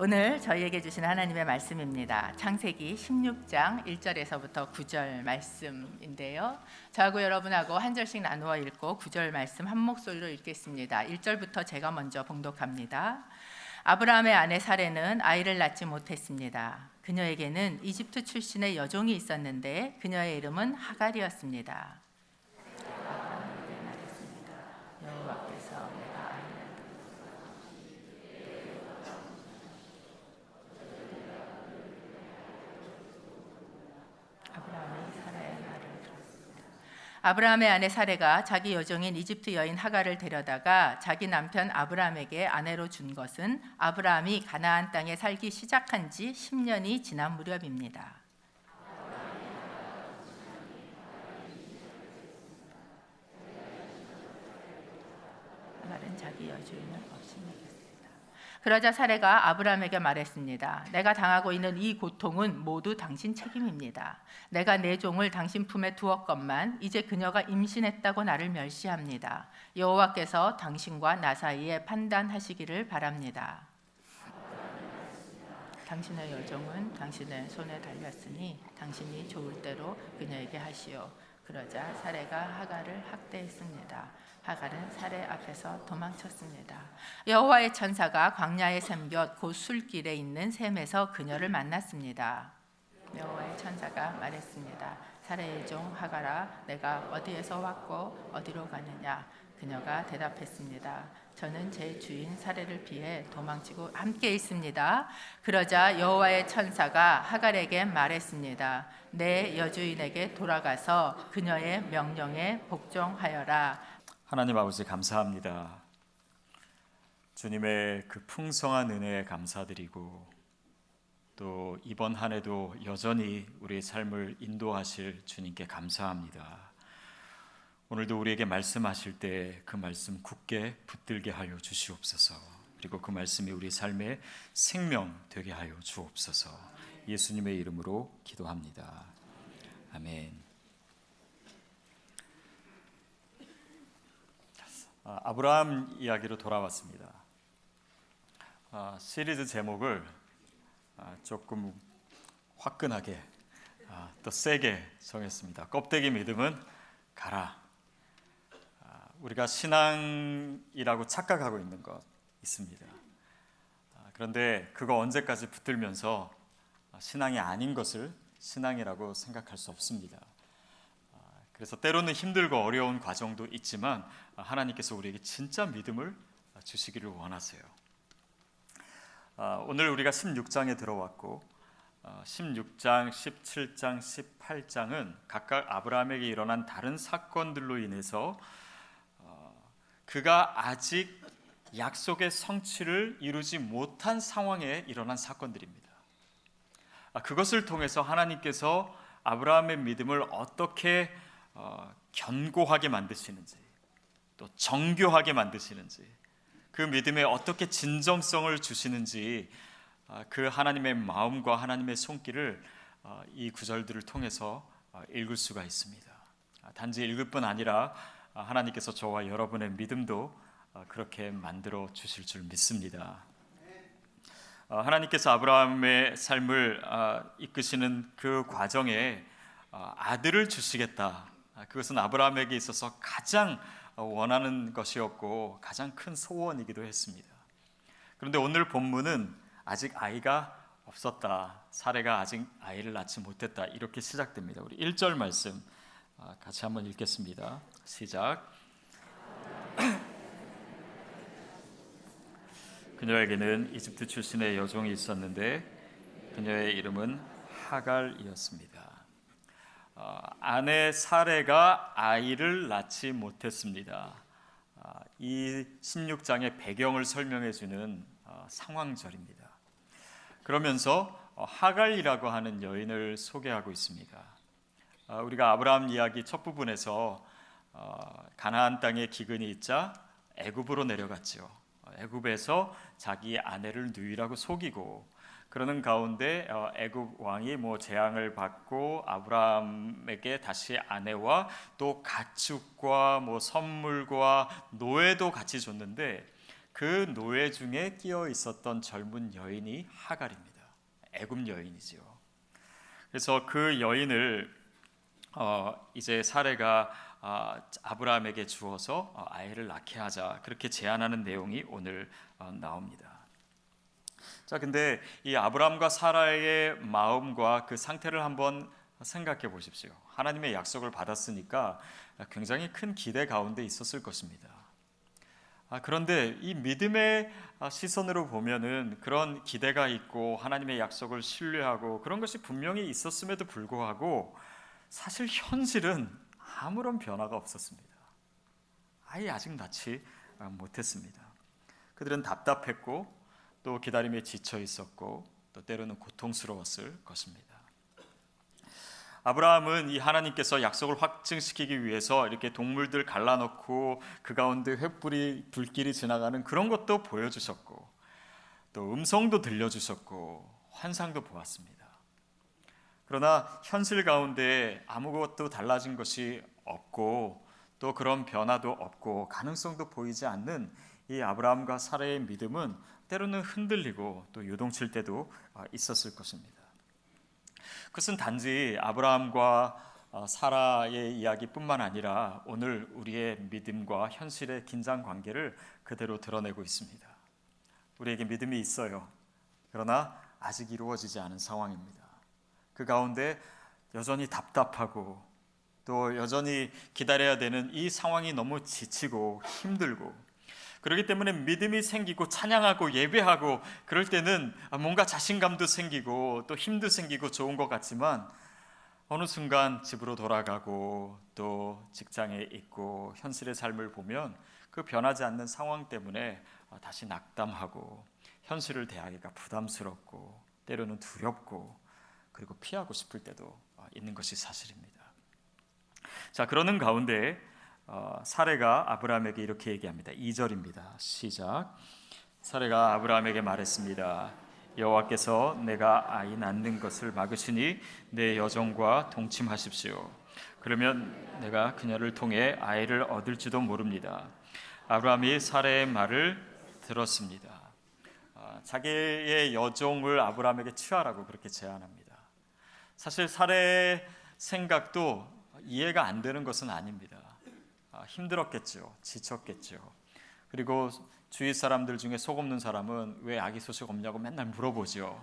오늘 저희에게 주신 하나님의 말씀입니다. 창세기 16장 1절에서부터 9절 말씀인데요. 저하고 여러분하고 한 절씩 나누어 읽고 9절 말씀 한 목소리로 읽겠습니다. 1절부터 제가 먼저 봉독합니다. 아브라함의 아내 사레는 아이를 낳지 못했습니다. 그녀에게는 이집트 출신의 여종이 있었는데 그녀의 이름은 하갈이었습니다. 여호와께서 내가 아이를 아브라함이 사라의 말을 들었습니다. 아브라함의 아내 사레가 자기 여종인 이집트 여인 하갈을 데려다가 자기 남편 아브라함에게 아내로 준 것은 아브라함이 가나안 땅에 살기 시작한 지 10년이 지난 무렵입니다. 하갈은 자기 여주인을 없이 먹였습니다. 그러자 사레가 아브라함에게 말했습니다. 내가 당하고 있는 이 고통은 모두 당신 책임입니다. 내가 내 종을 당신 품에 두었건만 이제 그녀가 임신했다고 나를 멸시합니다. 여호와께서 당신과 나 사이에 판단하시기를 바랍니다. 당신의 여종은 당신의 손에 달렸으니 당신이 좋을 대로 그녀에게 하시오. 그러자 사레가 하갈을 학대했습니다. 하갈은 사레 앞에서 도망쳤습니다. 여호와의 천사가 광야의 샘곁 곧 술길에 있는 샘에서 그녀를 만났습니다. 여호와의 천사가 말했습니다. 사레의 종 하갈아, 내가 어디에서 왔고 어디로 가느냐? 그녀가 대답했습니다. 저는 제 주인 사례를 피해 도망치고 함께 있습니다. 그러자 여호와의 천사가 하갈에게 말했습니다. 내 여주인에게 돌아가서 그녀의 명령에 복종하여라. 하나님 아버지 감사합니다. 주님의 그 풍성한 은혜에 감사드리고 또 이번 한 해도 여전히 우리의 삶을 인도하실 주님께 감사합니다. 오늘도 우리에게 말씀하실 때 그 말씀 굳게 붙들게 하여 주시옵소서. 그리고 그 말씀이 우리 삶의 생명 되게 하여 주옵소서. 예수님의 이름으로 기도합니다. 아멘. 아, 아브라함 이야기로 돌아왔습니다. 아, 시리즈 제목을 아, 조금 화끈하게 아, 또 세게 정했습니다. 껍데기 믿음은 가라. 아, 우리가 신앙이라고 착각하고 있는 것 있습니다. 아, 그런데 그거 언제까지 붙들면서 아, 신앙이 아닌 것을 신앙이라고 생각할 수 없습니다. 아, 그래서 때로는 힘들고 어려운 과정도 있지만 아, 하나님께서 우리에게 진짜 믿음을 아, 주시기를 원하세요. 아, 오늘 우리가 16장에 들어왔고 어, 16장, 17장, 18장은 각각 아브라함에게 일어난 다른 사건들로 인해서 어, 그가 아직 약속의 성취를 이루지 못한 상황에 일어난 사건들입니다. 아, 그것을 통해서 하나님께서 아브라함의 믿음을 어떻게 어, 견고하게 만드시는지 또 정교하게 만드시는지 그 믿음에 어떻게 진정성을 주시는지 아, 그 하나님의 마음과 하나님의 손길을 어, 이 구절들을 통해서 어, 읽을 수가 있습니다. 아, 단지 읽을 뿐 아니라 아, 하나님께서 저와 여러분의 믿음도 어, 그렇게 만들어 주실 줄 믿습니다. 어, 하나님께서 아브라함의 삶을 아, 이끄시는 그 과정에 어, 아들을 주시겠다. 아, 그것은 아브라함에게 있어서 가장 어, 원하는 것이었고 가장 큰 소원이기도 했습니다. 그런데 오늘 본문은 아직 아이가 없었다. 사례가 아직 아이를 낳지 못했다. 이렇게 시작됩니다. 우리 1절 말씀 아, 같이 한번 읽겠습니다. 시작. 그녀에게는 이집트 출신의 여종이 있었는데 그녀의 이름은 하갈이었습니다. 어, 아내 사례가 아이를 낳지 못했습니다. 아, 이 16장의 배경을 설명해 주는 어, 상황절입니다. 그러면서 어, 하갈이라고 하는 여인을 소개하고 있습니다. 아, 우리가 아브라함 이야기 첫 부분에서 어, 가나안 땅에 기근이 있자 애굽으로 내려갔죠. 어, 애굽에서 자기 아내를 누이라고 속이고 그러는 가운데 어, 애굽 왕이 뭐 재앙을 받고 아브라함에게 다시 아내와 또 가축과 뭐 선물과 노예도 같이 줬는데 그 노예 중에 끼어 있었던 젊은 여인이 하갈입니다. 애굽 여인이지요. 그래서 그 여인을 어, 이제 사례가 아, 아브라함에게 주어서 어, 아이를 낳게 하자 그렇게 제안하는 내용이 오늘 어, 나옵니다. 자, 근데 이 아브라함과 사라의 마음과 그 상태를 한번 생각해 보십시오. 하나님의 약속을 받았으니까 굉장히 큰 기대 가운데 있었을 것입니다. 아, 그런데 이 믿음의 아, 시선으로 보면은 그런 기대가 있고 하나님의 약속을 신뢰하고 그런 것이 분명히 있었음에도 불구하고 사실 현실은 아무런 변화가 없었습니다. 아예 아직 아, 못했습니다. 그들은 답답했고 또 기다림에 지쳐 있었고 또 때로는 고통스러웠을 것입니다. 아브라함은 이 하나님께서 약속을 확증시키기 위해서 이렇게 동물들 갈라놓고 그 가운데 횃불이 불길이 지나가는 그런 것도 보여주셨고 또 음성도 들려주셨고 환상도 보았습니다. 그러나 현실 가운데 아무것도 달라진 것이 없고 또 그런 변화도 없고 가능성도 보이지 않는 이 아브라함과 사라의 믿음은 때로는 흔들리고 또 요동칠 때도 아, 있었을 것입니다. 그것은 단지 아브라함과 어, 사라의 이야기뿐만 아니라 오늘 우리의 믿음과 현실의 긴장 관계를 그대로 드러내고 있습니다. 우리에게 믿음이 있어요. 그러나 아직 이루어지지 않은 상황입니다. 그 가운데 여전히 답답하고 또 여전히 기다려야 되는 이 상황이 너무 지치고 힘들고 그렇기 때문에 믿음이 생기고 찬양하고 예배하고 그럴 때는 뭔가 자신감도 생기고 또 힘도 생기고 좋은 것 같지만 어느 순간 집으로 돌아가고 또 직장에 있고 현실의 삶을 보면 그 변하지 않는 상황 때문에 다시 낙담하고 현실을 대하기가 부담스럽고 때로는 두렵고 그리고 피하고 싶을 때도 있는 것이 사실입니다. 자, 그러는 가운데 어, 사례가 아브라함에게 이렇게 얘기합니다. 2절입니다. 시작. 사례가 아브라함에게 말했습니다. 여호와께서 내가 아이 낳는 것을 막으시니 내 여종과 동침하십시오. 그러면 내가 그녀를 통해 아이를 얻을지도 모릅니다. 아브라함이 사례의 말을 들었습니다. 아, 자기의 여종을 아브라함에게 취하라고 그렇게 제안합니다. 사실 사례의 생각도 이해가 안 되는 것은 아닙니다. 아, 힘들었겠죠. 지쳤겠죠. 그리고 주위 사람들 중에 속 없는 사람은 왜 아기 소식 없냐고 맨날 물어보죠.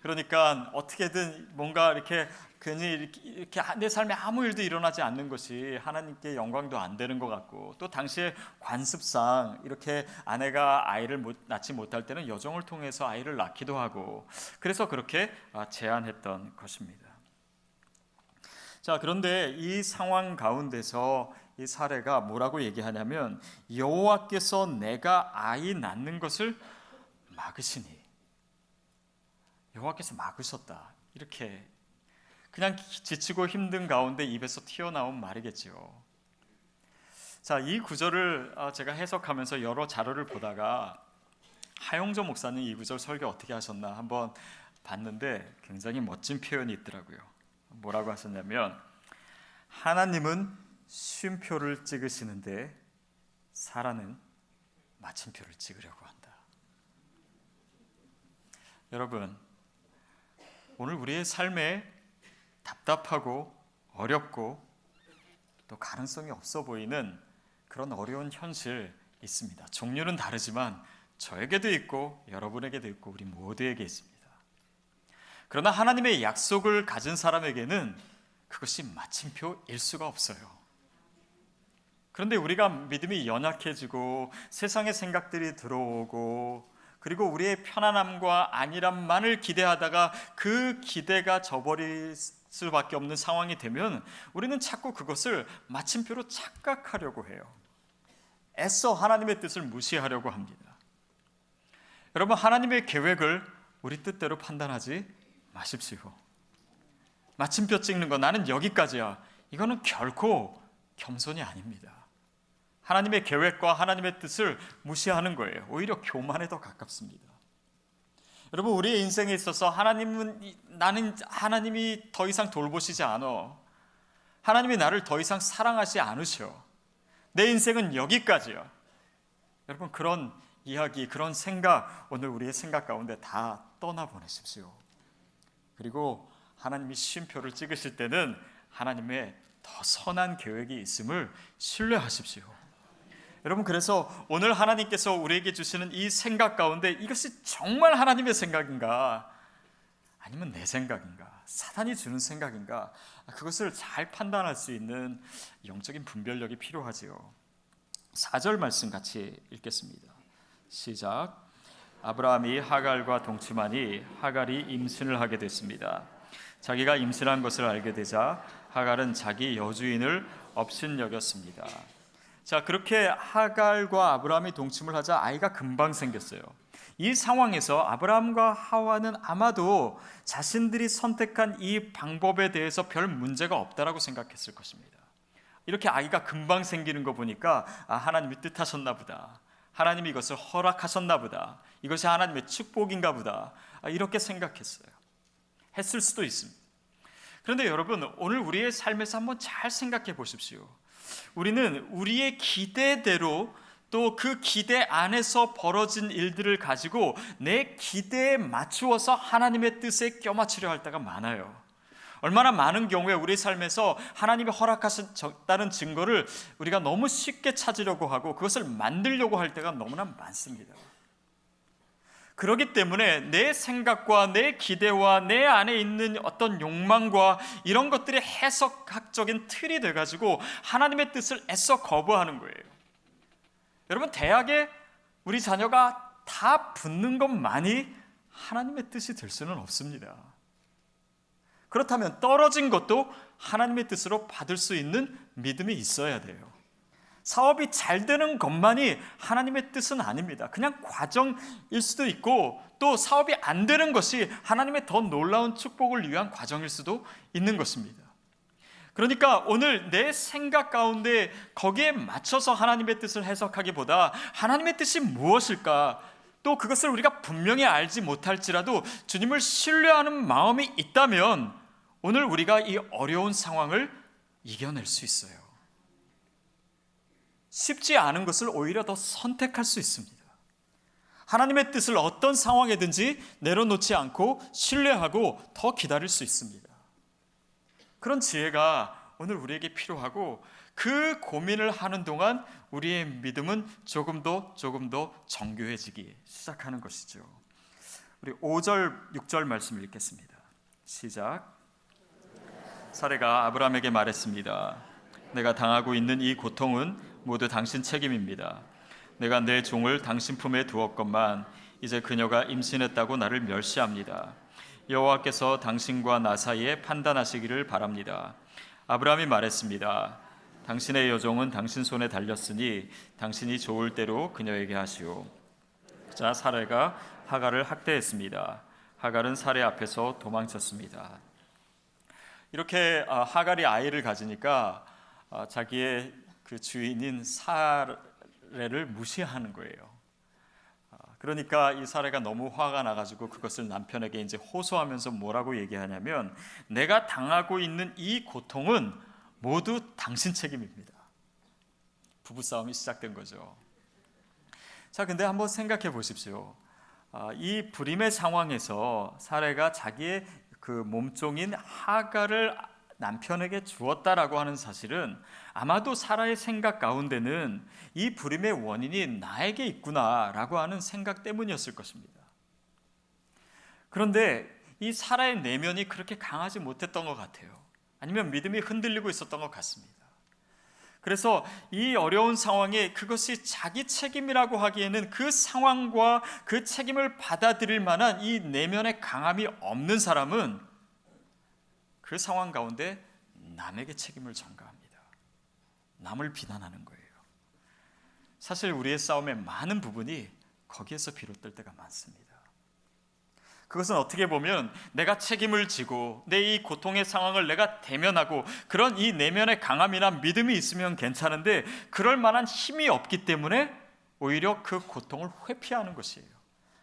그러니까 어떻게든 뭔가 이렇게 괜히 이렇게, 이렇게 내 삶에 아무 일도 일어나지 않는 것이 하나님께 영광도 안 되는 것 같고 또 당시에 관습상 이렇게 아내가 아이를 못, 낳지 못할 때는 여종을 통해서 아이를 낳기도 하고 그래서 그렇게 아, 제안했던 것입니다. 자 그런데 이 상황 가운데서 이 사례가 뭐라고 얘기하냐면 여호와께서 내가 아이 낳는 것을 막으시니 여호와께서 막으셨다 이렇게 그냥 지치고 힘든 가운데 입에서 튀어나온 말이겠지요. 자, 이 구절을 어, 제가 해석하면서 여러 자료를 보다가 하용조 목사님 이 구절 설교 어떻게 하셨나 한번 봤는데 굉장히 멋진 표현이 있더라고요. 뭐라고 하셨냐면 하나님은 쉼표를 찍으시는데 사라는 마침표를 찍으려고 한다. 여러분, 오늘 우리의 삶에 답답하고 어렵고 또 가능성이 없어 보이는 그런 어려운 현실 있습니다. 종류는 다르지만 저에게도 있고 여러분에게도 있고 우리 모두에게 있습니다. 그러나 하나님의 약속을 가진 사람에게는 그것이 마침표일 수가 없어요. 그런데 우리가 믿음이 연약해지고 세상의 생각들이 들어오고 그리고 우리의 편안함과 안일함만을 기대하다가 그 기대가 저버릴 수밖에 없는 상황이 되면 우리는 자꾸 그것을 마침표로 착각하려고 해요. 애써 하나님의 뜻을 무시하려고 합니다. 여러분 하나님의 계획을 우리 뜻대로 판단하지 마십시오. 마침표 찍는 거 나는 여기까지야. 이거는 결코 겸손이 아닙니다. 하나님의 계획과 하나님의 뜻을 무시하는 거예요. 오히려 교만에 더 가깝습니다. 여러분 우리의 인생에 있어서 하나님은 나는 하나님이 더 이상 돌보시지 않아. 하나님이 나를 더 이상 사랑하지 않으셔. 내 인생은 여기까지야. 여러분 그런 이야기, 그런 생각 오늘 우리의 생각 가운데 다 떠나보내십시오. 그리고 하나님이 쉼표를 찍으실 때는 하나님의 더 선한 계획이 있음을 신뢰하십시오. 여러분 그래서 오늘 하나님께서 우리에게 주시는 이 생각 가운데 이것이 정말 하나님의 생각인가 아니면 내 생각인가 사단이 주는 생각인가 그것을 잘 판단할 수 있는 영적인 분별력이 필요하지요. 4절 말씀 같이 읽겠습니다. 시작. 아브라함이 하갈과 동침하니 하갈이 임신을 하게 됐습니다. 자기가 임신한 것을 알게 되자 하갈은 자기 여주인을 업신여겼습니다. 자, 그렇게 하갈과 아브라함이 동침을 하자 아이가 금방 생겼어요. 이 상황에서 아브라함과 하와는 아마도 자신들이 선택한 이 방법에 대해서 별 문제가 없다라고 생각했을 것입니다. 이렇게 아이가 금방 생기는 거 보니까 아, 하나님이 뜻하셨나 보다. 하나님이 이것을 허락하셨나 보다. 이것이 하나님의 축복인가 보다. 아, 이렇게 생각했어요. 했을 수도 있습니다. 그런데 여러분, 오늘 우리의 삶에서 한번 잘 생각해 보십시오. 우리는 우리의 기대대로 또 그 기대 안에서 벌어진 일들을 가지고 내 기대에 맞추어서 하나님의 뜻에 껴맞추려 할 때가 많아요. 얼마나 많은 경우에 우리 삶에서 하나님이 허락하셨다는 증거를 우리가 너무 쉽게 찾으려고 하고 그것을 만들려고 할 때가 너무나 많습니다. 그렇기 때문에 내 생각과 내 기대와 내 안에 있는 어떤 욕망과 이런 것들이 해석학적인 틀이 돼가지고 하나님의 뜻을 애써 거부하는 거예요. 여러분, 대학에 우리 자녀가 다 붙는 것만이 하나님의 뜻이 될 수는 없습니다. 그렇다면 떨어진 것도 하나님의 뜻으로 받을 수 있는 믿음이 있어야 돼요. 사업이 잘 되는 것만이 하나님의 뜻은 아닙니다. 그냥 과정일 수도 있고 또 사업이 안 되는 것이 하나님의 더 놀라운 축복을 위한 과정일 수도 있는 것입니다. 그러니까 오늘 내 생각 가운데 거기에 맞춰서 하나님의 뜻을 해석하기보다 하나님의 뜻이 무엇일까? 또 그것을 우리가 분명히 알지 못할지라도 주님을 신뢰하는 마음이 있다면 오늘 우리가 이 어려운 상황을 이겨낼 수 있어요. 쉽지 않은 것을 오히려 더 선택할 수 있습니다. 하나님의 뜻을 어떤 상황에든지 내려놓지 않고 신뢰하고 더 기다릴 수 있습니다. 그런 지혜가 오늘 우리에게 필요하고 그 고민을 하는 동안 우리의 믿음은 조금 더 조금 더 정교해지기 시작하는 것이죠. 우리 5절 6절 말씀 읽겠습니다. 시작. 사례가 아브라함에게 말했습니다. 내가 당하고 있는 이 고통은 모두 당신 책임입니다. 내가 내 종을 당신 품에 두었건만 이제 그녀가 임신했다고 나를 멸시합니다. 여호와께서 당신과 나 사이에 판단하시기를 바랍니다. 아브라함이 말했습니다. 당신의 여종은 당신 손에 달렸으니 당신이 좋을 대로 그녀에게 하시오. 자 사례가 하갈을 학대했습니다. 하갈은 사례 앞에서 도망쳤습니다. 이렇게 아, 하갈이 아이를 가지니까 아, 자기의 그 주인인 사례를 무시하는 거예요. 아, 그러니까 이 사례가 너무 화가 나가지고 그것을 남편에게 이제 호소하면서 뭐라고 얘기하냐면 내가 당하고 있는 이 고통은 모두 당신 책임입니다. 부부 싸움이 시작된 거죠. 자, 근데 한번 생각해 보십시오. 이 불임의 상황에서 사례가 자기의 그 몸종인 하가를 남편에게 주었다라고 하는 사실은 아마도 사라의 생각 가운데는 이 불임의 원인이 나에게 있구나라고 하는 생각 때문이었을 것입니다. 그런데 이 사라의 내면이 그렇게 강하지 못했던 것 같아요. 아니면 믿음이 흔들리고 있었던 것 같습니다. 그래서 이 어려운 상황에 그것이 자기 책임이라고 하기에는 그 상황과 그 책임을 받아들일 만한 이 내면의 강함이 없는 사람은 그 상황 가운데 남에게 책임을 전가합니다. 남을 비난하는 거예요. 사실 우리의 싸움의 많은 부분이 거기에서 비롯될 때가 많습니다. 그것은 어떻게 보면 내가 책임을 지고 내 이 고통의 상황을 내가 대면하고 그런 이 내면의 강함이나 믿음이 있으면 괜찮은데 그럴 만한 힘이 없기 때문에 오히려 그 고통을 회피하는 것이에요.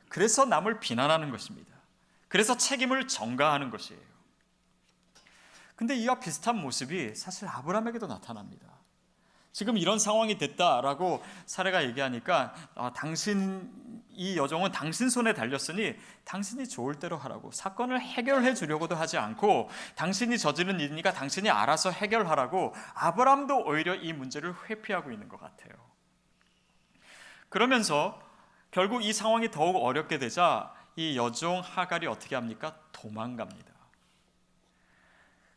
그래서 남을 비난하는 것입니다. 그래서 책임을 전가하는 것이에요. 근데 이와 비슷한 모습이 사실 아브라함에게도 나타납니다. 지금 이런 상황이 됐다라고 사례가 얘기하니까 아, 당신 이 여종은 당신 손에 달렸으니 당신이 좋을 대로 하라고 사건을 해결해 주려고도 하지 않고 당신이 저지른 일이니까 당신이 알아서 해결하라고 아브람도 오히려 이 문제를 회피하고 있는 것 같아요. 그러면서 결국 이 상황이 더욱 어렵게 되자 이 여종 하갈이 어떻게 합니까? 도망갑니다.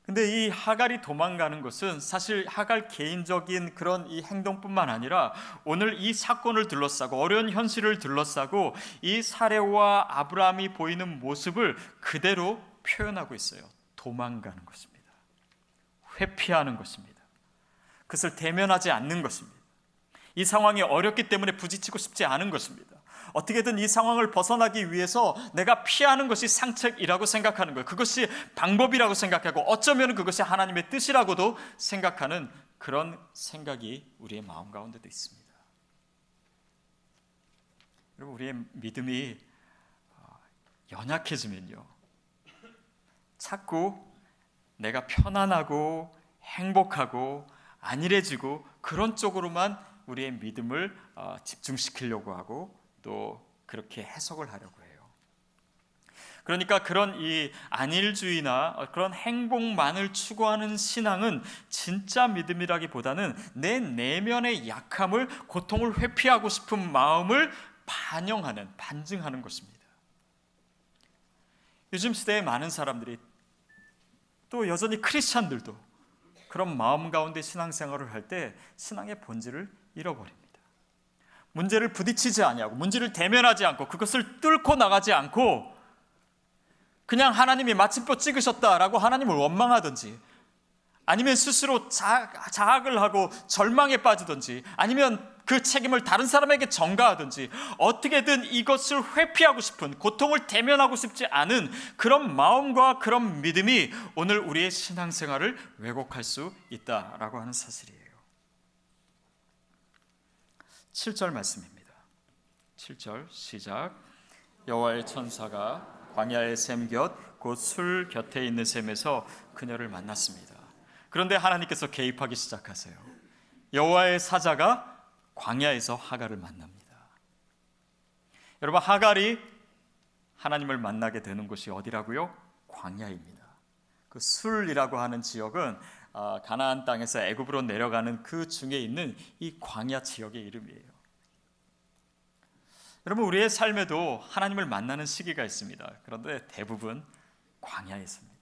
근데 이 하갈이 도망가는 것은 사실 하갈 개인적인 그런 이 행동뿐만 아니라 오늘 이 사건을 둘러싸고 어려운 현실을 둘러싸고 이 사례와 아브라함이 보이는 모습을 그대로 표현하고 있어요. 도망가는 것입니다. 회피하는 것입니다. 그것을 대면하지 않는 것입니다. 이 상황이 어렵기 때문에 부딪히고 싶지 않은 것입니다. 어떻게든 이 상황을 벗어나기 위해서 내가 피하는 것이 상책이라고 생각하는 거예요. 그것이 방법이라고 생각하고 어쩌면 그것이 하나님의 뜻이라고도 생각하는 그런 생각이 우리의 마음 가운데도 있습니다. 여러분 우리의 믿음이 어, 연약해지면요. 자꾸 내가 편안하고 행복하고 안일해지고 그런 쪽으로만 우리의 믿음을 어, 집중시키려고 하고 또 그렇게 해석을 하려고 해요. 그러니까 그런 이 안일주의나 그런 행복만을 추구하는 신앙은 진짜 믿음이라기보다는 내 내면의 약함을 고통을 회피하고 싶은 마음을 반영하는 반증하는 것입니다. 요즘 시대에 많은 사람들이 또 여전히 크리스찬들도 그런 마음 가운데 신앙생활을 할 때 신앙의 본질을 잃어버립니다. 문제를 부딪히지 아니하고 문제를 대면하지 않고 그것을 뚫고 나가지 않고 그냥 하나님이 마침표 찍으셨다라고 하나님을 원망하든지 아니면 스스로 자, 자학을 하고 절망에 빠지든지 아니면 그 책임을 다른 사람에게 전가하든지 어떻게든 이것을 회피하고 싶은 고통을 대면하고 싶지 않은 그런 마음과 그런 믿음이 오늘 우리의 신앙생활을 왜곡할 수 있다라고 하는 사실이에요. 7절 말씀입니다. 7절 시작. 여호와의 천사가 광야의 샘곁 곧 술 곁에 있는 샘에서 그녀를 만났습니다. 그런데 하나님께서 개입하기 시작하세요. 여호와의 사자가 광야에서 하갈을 만납니다. 여러분 하갈이 하나님을 만나게 되는 곳이 어디라고요? 광야입니다. 그 술이라고 하는 지역은 아, 가나안 땅에서 애굽으로 내려가는 그 중에 있는 이 광야 지역의 이름이에요. 여러분 우리의 삶에도 하나님을 만나는 시기가 있습니다. 그런데 대부분 광야에서입니다.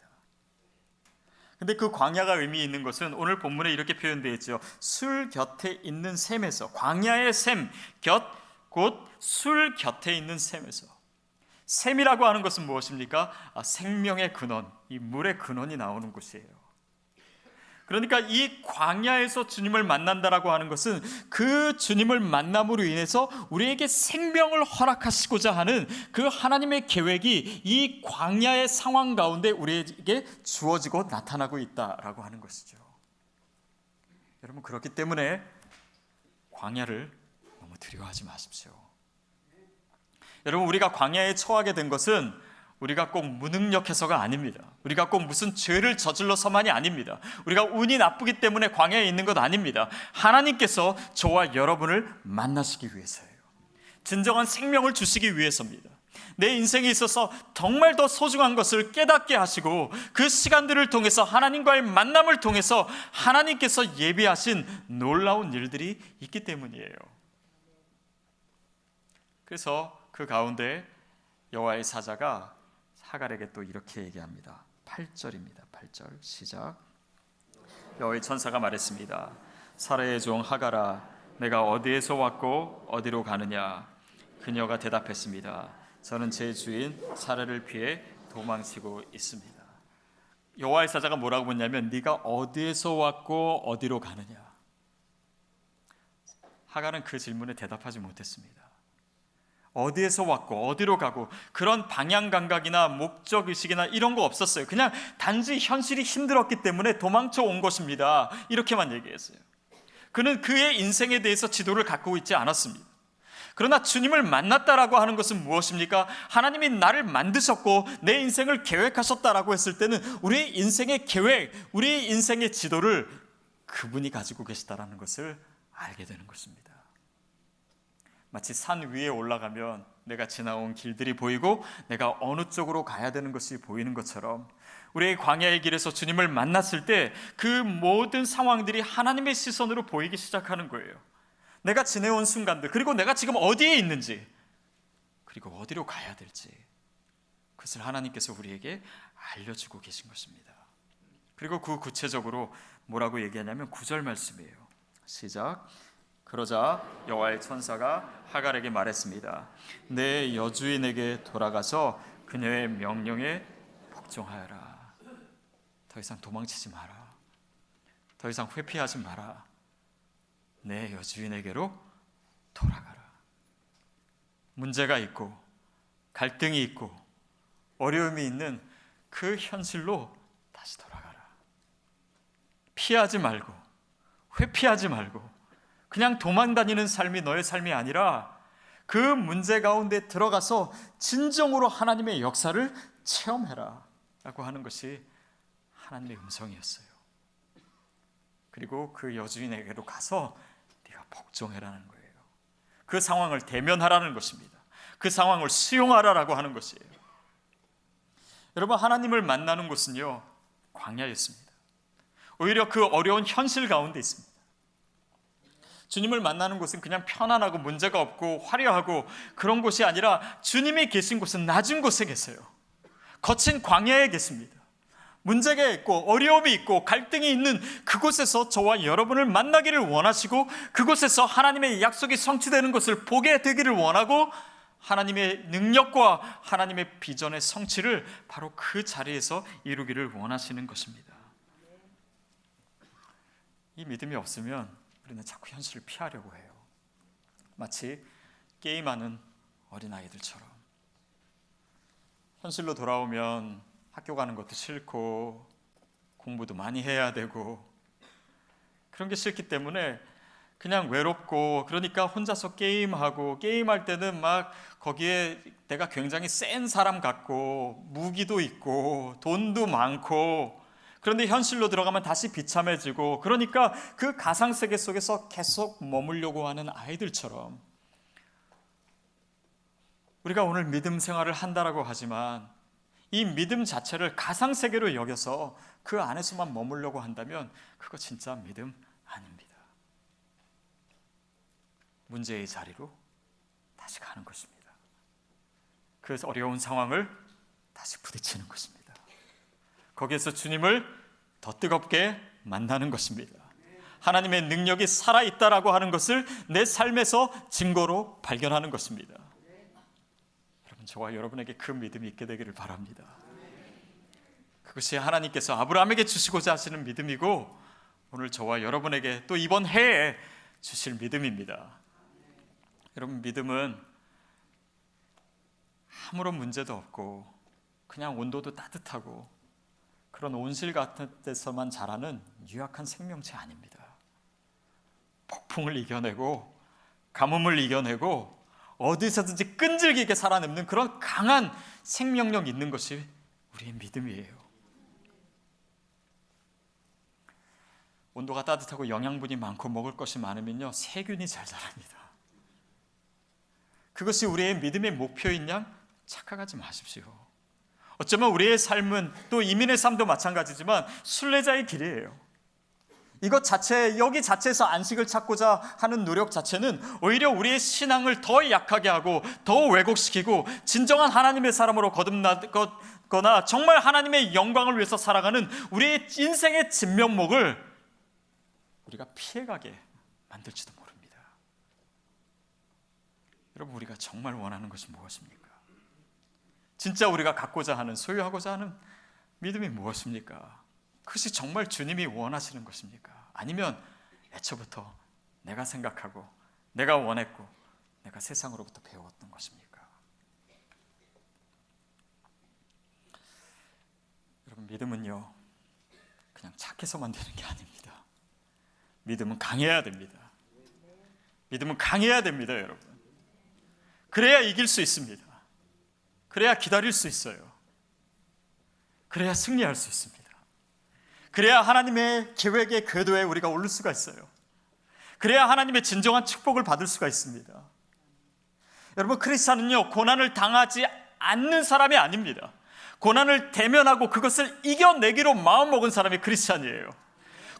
근데 그 광야가 의미 있는 것은 오늘 본문에 이렇게 표현되어 있죠. 술 곁에 있는 샘에서 광야의 샘 곁 곧 술 곁에 있는 샘에서 샘이라고 하는 것은 무엇입니까? 아, 생명의 근원, 이 물의 근원이 나오는 곳이에요. 그러니까 이 광야에서 주님을 만난다라고 하는 것은 그 주님을 만남으로 인해서 우리에게 생명을 허락하시고자 하는 그 하나님의 계획이 이 광야의 상황 가운데 우리에게 주어지고 나타나고 있다라고 하는 것이죠. 여러분 그렇기 때문에 광야를 너무 두려워하지 마십시오. 여러분 우리가 광야에 처하게 된 것은 우리가 꼭 무능력해서가 아닙니다. 우리가 꼭 무슨 죄를 저질러서만이 아닙니다. 우리가 운이 나쁘기 때문에 광야에 있는 것 아닙니다. 하나님께서 저와 여러분을 만나시기 위해서예요. 진정한 생명을 주시기 위해서입니다. 내 인생에 있어서 정말 더 소중한 것을 깨닫게 하시고 그 시간들을 통해서 하나님과의 만남을 통해서 하나님께서 예비하신 놀라운 일들이 있기 때문이에요. 그래서 그 가운데 여호와의 사자가 하갈에게 또 이렇게 얘기합니다. 8절입니다. 8절 시작. 여호와의 천사가 말했습니다. 사라의 종 하갈아 내가 어디에서 왔고 어디로 가느냐 그녀가 대답했습니다. 저는 제 주인 사라를 피해 도망치고 있습니다. 여호와의 사자가 뭐라고 묻냐면 네가 어디에서 왔고 어디로 가느냐 하갈은 그 질문에 대답하지 못했습니다. 어디에서 왔고 어디로 가고 그런 방향 감각이나 목적 의식이나 이런 거 없었어요. 그냥 단지 현실이 힘들었기 때문에 도망쳐 온 것입니다. 이렇게만 얘기했어요. 그는 그의 인생에 대해서 지도를 갖고 있지 않았습니다. 그러나 주님을 만났다라고 하는 것은 무엇입니까? 하나님이 나를 만드셨고 내 인생을 계획하셨다라고 했을 때는 우리의 인생의 계획, 우리의 인생의 지도를 그분이 가지고 계시다라는 것을 알게 되는 것입니다. 마치 산 위에 올라가면 내가 지나온 길들이 보이고 내가 어느 쪽으로 가야 되는 것이 보이는 것처럼 우리의 광야의 길에서 주님을 만났을 때 그 모든 상황들이 하나님의 시선으로 보이기 시작하는 거예요. 내가 지내온 순간들 그리고 내가 지금 어디에 있는지 그리고 어디로 가야 될지 그것을 하나님께서 우리에게 알려주고 계신 것입니다. 그리고 그 구체적으로 뭐라고 얘기하냐면 구절 말씀이에요. 시작. 그러자 여호와의 천사가 하갈에게 말했습니다. 내 여주인에게 돌아가서 그녀의 명령에 복종하여라. 더 이상 도망치지 마라. 더 이상 회피하지 마라. 내 여주인에게로 돌아가라. 문제가 있고 갈등이 있고 어려움이 있는 그 현실로 다시 돌아가라. 피하지 말고 회피하지 말고 그냥 도망 다니는 삶이 너의 삶이 아니라 그 문제 가운데 들어가서 진정으로 하나님의 역사를 체험해라 라고 하는 것이 하나님의 음성이었어요. 그리고 그 여주인에게로 가서 네가 복종해라는 거예요. 그 상황을 대면하라는 것입니다. 그 상황을 수용하라라고 하는 것이에요. 여러분 하나님을 만나는 곳은요 광야였습니다. 오히려 그 어려운 현실 가운데 있습니다. 주님을 만나는 곳은 그냥 편안하고 문제가 없고 화려하고 그런 곳이 아니라 주님이 계신 곳은 낮은 곳에 계세요. 거친 광야에 계십니다. 문제가 있고 어려움이 있고 갈등이 있는 그곳에서 저와 여러분을 만나기를 원하시고 그곳에서 하나님의 약속이 성취되는 것을 보게 되기를 원하고 하나님의 능력과 하나님의 비전의 성취를 바로 그 자리에서 이루기를 원하시는 것입니다. 이 믿음이 없으면 우리는 자꾸 현실을 피하려고 해요. 마치 게임하는 어린아이들처럼. 현실로 돌아오면 학교 가는 것도 싫고 공부도 많이 해야 되고 그런 게 싫기 때문에 그냥 외롭고 그러니까 혼자서 게임하고 게임할 때는 막 거기에 내가 굉장히 센 사람 같고 무기도 있고 돈도 많고 그런데 현실로 들어가면 다시 비참해지고 그러니까 그 가상 세계 속에서 계속 머물려고 하는 아이들처럼 우리가 오늘 믿음 생활을 한다라고 하지만 이 믿음 자체를 가상 세계로 여겨서 그 안에서만 머물려고 한다면 그거 진짜 믿음 아닙니다. 문제의 자리로 다시 가는 것입니다. 그 어려운 상황을 다시 부딪히는 것입니다. 거기에서 주님을 더 뜨겁게 만나는 것입니다. 하나님의 능력이 살아있다라고 하는 것을 내 삶에서 증거로 발견하는 것입니다. 여러분, 저와 여러분에게 그 믿음이 있게 되기를 바랍니다. 그것이 하나님께서 아브라함에게 주시고자 하시는 믿음이고, 오늘 저와 여러분에게 또 이번 해에 주실 믿음입니다. 여러분, 믿음은 아무런 문제도 없고, 그냥 온도도 따뜻하고, 그런 온실 같은 데서만 자라는 유약한 생명체 아닙니다. 폭풍을 이겨내고 가뭄을 이겨내고 어디서든지 끈질기게 살아남는 그런 강한 생명력 있는 것이 우리의 믿음이에요. 온도가 따뜻하고 영양분이 많고 먹을 것이 많으면요 세균이 잘 자랍니다. 그것이 우리의 믿음의 목표인 양 착각하지 마십시오. 어쩌면 우리의 삶은 또 이민의 삶도 마찬가지지만 순례자의 길이에요. 이것 자체 여기 자체에서 안식을 찾고자 하는 노력 자체는 오히려 우리의 신앙을 더 약하게 하고 더 왜곡시키고 진정한 하나님의 사람으로 거듭나거나 정말 하나님의 영광을 위해서 살아가는 우리의 인생의 진면목을 우리가 피해가게 만들지도 모릅니다. 여러분 우리가 정말 원하는 것이 무엇입니까? 진짜 우리가 갖고자 하는 소유하고자 하는 믿음이 무엇입니까? 그것이 정말 주님이 원하시는 것입니까? 아니면 애초부터 내가 생각하고 내가 원했고 내가 세상으로부터 배웠던 것입니까? 여러분 믿음은요 그냥 착해서만 되는 게 아닙니다. 믿음은 강해야 됩니다. 믿음은 강해야 됩니다, 여러분. 그래야 이길 수 있습니다. 그래야 기다릴 수 있어요. 그래야 승리할 수 있습니다. 그래야 하나님의 계획의 궤도에 우리가 오를 수가 있어요. 그래야 하나님의 진정한 축복을 받을 수가 있습니다. 여러분 크리스찬은요 고난을 당하지 않는 사람이 아닙니다. 고난을 대면하고 그것을 이겨내기로 마음먹은 사람이 크리스찬이에요.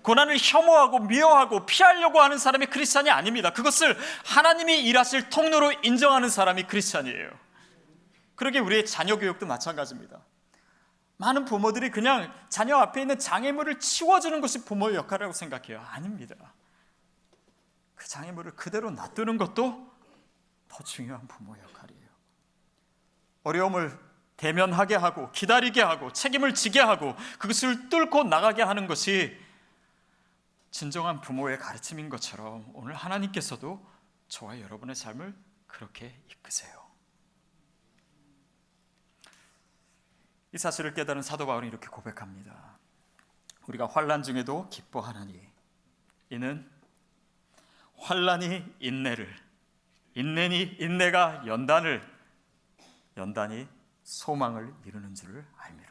고난을 혐오하고 미워하고 피하려고 하는 사람이 크리스찬이 아닙니다. 그것을 하나님이 일하실 통로로 인정하는 사람이 크리스찬이에요. 그러게 우리의 자녀 교육도 마찬가지입니다. 많은 부모들이 그냥 자녀 앞에 있는 장애물을 치워주는 것이 부모의 역할이라고 생각해요. 아닙니다. 그 장애물을 그대로 놔두는 것도 더 중요한 부모의 역할이에요. 어려움을 대면하게 하고 기다리게 하고 책임을 지게 하고 그것을 뚫고 나가게 하는 것이 진정한 부모의 가르침인 것처럼 오늘 하나님께서도 저와 여러분의 삶을 그렇게 이끄세요. 이 사실을 깨달은 사도 바울은 이렇게 고백합니다. 우리가 환란 중에도 기뻐하나니 이는 환란이 인내를 인내니 인내가 연단을 연단이 소망을 이루는 줄을 알미로다.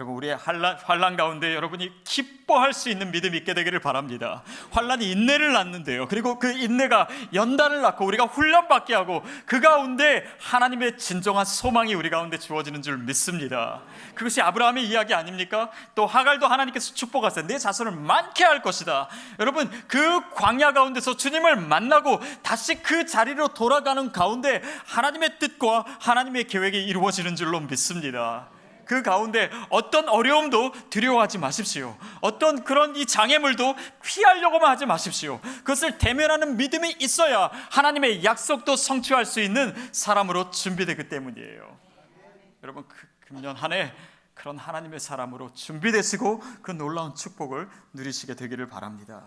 여러분 우리의 환란, 환란 가운데 여러분이 기뻐할 수 있는 믿음이 있게 되기를 바랍니다. 환란이 인내를 낳는데요. 그리고 그 인내가 연단을 낳고 우리가 훈련받게 하고 그 가운데 하나님의 진정한 소망이 우리 가운데 주어지는 줄 믿습니다. 그것이 아브라함의 이야기 아닙니까? 또 하갈도 하나님께서 축복하세요. 내 자손을 많게 할 것이다. 여러분 그 광야 가운데서 주님을 만나고 다시 그 자리로 돌아가는 가운데 하나님의 뜻과 하나님의 계획이 이루어지는 줄로 믿습니다. 그 가운데 어떤 어려움도 두려워하지 마십시오. 어떤 그런 이 장애물도 피하려고만 하지 마십시오. 그것을 대면하는 믿음이 있어야 하나님의 약속도 성취할 수 있는 사람으로 준비되기 때문이에요. 여러분 그 금년 한 해 그런 하나님의 사람으로 준비되시고 그 놀라운 축복을 누리시게 되기를 바랍니다.